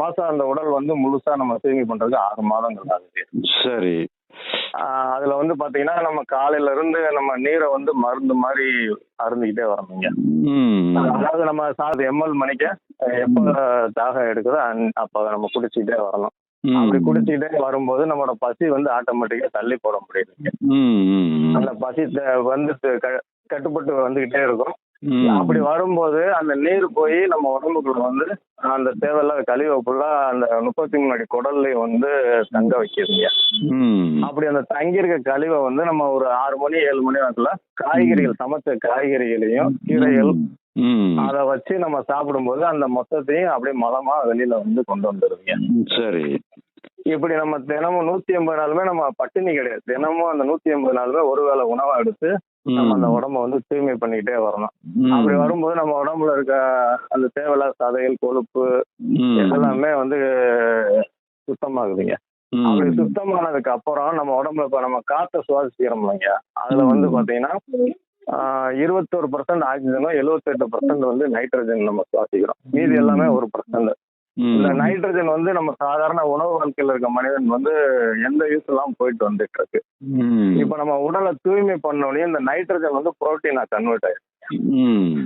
மாசம் அந்த உடல் வந்து முழுசா நம்ம தூய்மை பண்றதுக்கு ஆறு மாதங்கள் ஆகுது சரி அதுல வந்து பாத்தீங்கன்னா நம்ம காலையில இருந்து நம்ம நீரை வந்து மருந்து மாதிரி அருந்திக்கிட்டே வரணுங்க அதாவது நம்ம சாது எம்எல் மணிக்க எப்ப தாகம் எடுக்குதோ அப்ப நம்ம குடிச்சிக்கிட்டே வரணும். அப்படி குடிச்சிக்கிட்டே வரும்போது நம்மளோட பசி வந்து ஆட்டோமேட்டிக்கா தள்ளி போட முடியுதுங்க அந்த பசி வந்து கட்டுப்பட்டு வந்துகிட்டே இருக்கும். அப்படி வரும்போது அந்த நீர் போய் நம்ம உடம்புக்குள்ள வந்து அந்த தேவையில்லாத கழிவை ஃபுல்லா அந்த முப்பத்தி மூணு அடி குடல்ல வந்து தங்க வைக்கிறதுங்க ம். அப்படி அந்த தங்கி இருக்க கழிவை வந்து நம்ம ஒரு ஆறு மணி ஏழு மணி நேரத்துல காய்கறிகள் சமைச்ச காய்கறிகளையும் கீரைகள் அதை வச்சு நம்ம சாப்பிடும்போது அந்த மொத்தத்தையும் அப்படியே மலமா வெளியில வந்து கொண்டு வந்துருதுங்க சரி. இப்படி நம்ம தினமும் நூத்தி எண்பது நாளுமே நம்ம பட்டினி கிடையாது. தினமும் அந்த நூத்தி எண்பது நாளுமே ஒரு வேளை உணவை எடுத்து நம்ம அந்த உடம்ப வந்து தூய்மை பண்ணிக்கிட்டே வரணும். அப்படி வரும்போது நம்ம உடம்புல இருக்க அந்த தேவையில்லாத சதைகள் கொழுப்பு. எல்லாமே வந்து சுத்தமாகுதுங்க. அப்படி சுத்தமானதுக்கு அப்புறம் நம்ம உடம்புல இப்ப நம்ம காத்த சுவாசிக்கிறோம் இல்லைங்க அதுல வந்து. பாத்தீங்கன்னா இருபத்தொரு பர்சன்ட் ஆக்சிஜனும் எழுபத்தெட்டு பர்சன்ட் வந்து நைட்ரஜன் நம்ம சுவாசிக்கிறோம் மீதி எல்லாமே ஒரு பர்சன்ட். இந்த நைட்ரஜன் வந்து நம்ம சாதாரண உணவு வாழ்க்கையில இருக்க மனிதன் வந்து எந்த யூஸ் எல்லாம் போயிட்டு வந்துட்டு இருக்கு. இப்ப நம்ம உடலை தூய்மை பண்ணோடனே இந்த நைட்ரஜன் வந்து புரோட்டீனா கன்வெர்ட் ம்.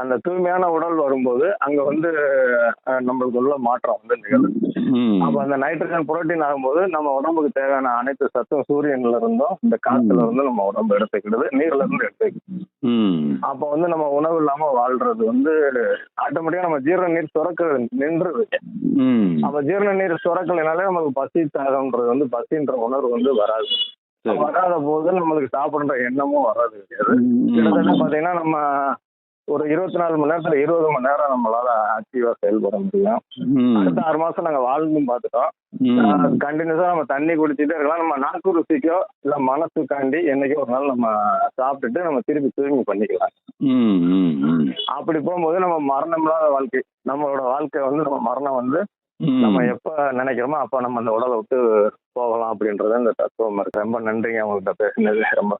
அந்த தூய்மையான உடல் வரும்போது அங்க வந்து நம்மளுக்கு உள்ள மாற்றம் வந்து நிகழும். அப்ப அந்த நைட்ரஜன் புரோட்டீன் ஆகும்போது நம்ம உடம்புக்கு தேவையான அனைத்து சத்தும் சூரியன்ல இருந்தும் இந்த காத்துல இருந்து நம்ம உடம்பு எடுத்துக்கிடுது நீர்ல இருந்து எடுத்துக்கிடுது. அப்ப வந்து நம்ம உணவு இல்லாம வாழ்றது வந்து ஆட்டோமேட்டிக்கா நம்ம ஜீரண நீர் சுரக்க நின்றுது. அப்ப ஜீரண நீர் சுரக்கலைனாலே நமக்கு பசி தாகம்ன்றது வந்து பசின்ற உணர்வு வந்து வராது. வராத போது நம்மளுக்கு சாப்பிடுற எண்ணமும் வராது கிடையாது. கிட்டத்தட்ட பாத்தீங்கன்னா நம்ம ஒரு இருபத்தி நாலு மணி நேரத்துல இருபது மணி நேரம் நம்மளால ஆக்டிவா செயல்பட முடியும். அடுத்த ஆறு மாசம் நாங்க வாழ்ந்தும் பார்த்துட்டோம் ம். கண்டினியூஸா நம்ம தண்ணி குடிச்சிட்டே இருக்கலாம் நம்ம நாக்கு ருசிக்கோ இல்ல மனசுக்காண்டி என்னைக்கோ ஒரு நாள் நம்ம சாப்பிட்டுட்டு நம்ம திருப்பி தூய்மை பண்ணிக்கலாம். அப்படி போகும்போது நம்ம மரணமில்லாத வாழ்க்கை நம்மளோட வாழ்க்கை வந்து நம்ம மரணம் வந்து. நம்ம எப்ப நினைக்கிறோமோ அப்ப நம்ம அந்த உடலை விட்டு போகலாம் அப்படின்றது இந்த தத்துவம் இருக்கு ரொம்ப நன்றிங்க உங்கள்கிட்ட பேசினது ரொம்ப